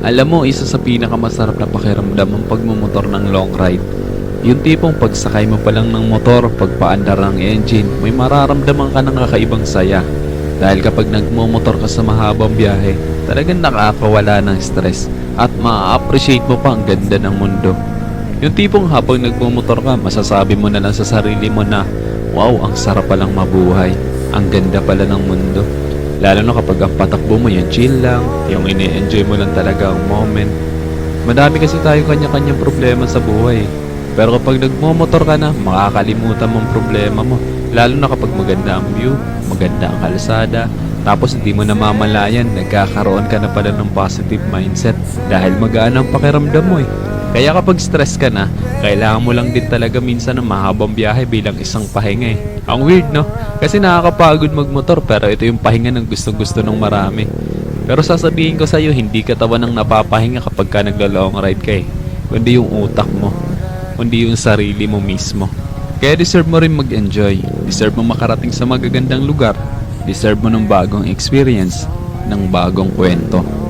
Alam mo, isa sa pinakamasarap na pakiramdam ang pagmumotor ng long ride. Yung tipong pagsakay mo pa lang ng motor, pagpaandar ng engine, may mararamdaman ka ng kakaibang saya. Dahil kapag nagmumotor ka sa mahabang biyahe, talagang nakakawala ng stress at ma-appreciate mo pa ang ganda ng mundo. Yung tipong habang nagmumotor ka, masasabi mo na lang sa sarili mo na, wow, ang sarap palang mabuhay. Ang ganda pala ng mundo. Lalo na kapag ang patakbo mo yung chill lang, yung ini-enjoy mo lang talaga ang moment. Madami kasi tayo kanya-kanyang problema sa buhay. Pero kapag nagmumotor ka na, makakalimutan mong problema mo. Lalo na kapag maganda ang view, maganda ang kalsada, tapos hindi mo namamalayan, nagkakaroon ka na pala ng positive mindset dahil magaan ang pakiramdam mo eh. Kaya kapag stress ka na, kailangan mo lang din talaga minsan ng mahabang biyahe bilang isang pahinga eh. Ang weird no? Kasi nakakapagod magmotor pero ito yung pahinga ng gustong-gusto ng marami. Pero sasabihin ko sa'yo, hindi ka tawa ng napapahinga kapag ka nagla-long ride ka eh. Kundi yung utak mo. Kundi yung sarili mo mismo. Kaya deserve mo rin mag-enjoy. Deserve mo makarating sa magagandang lugar. Deserve mo ng bagong experience. Ng bagong kwento.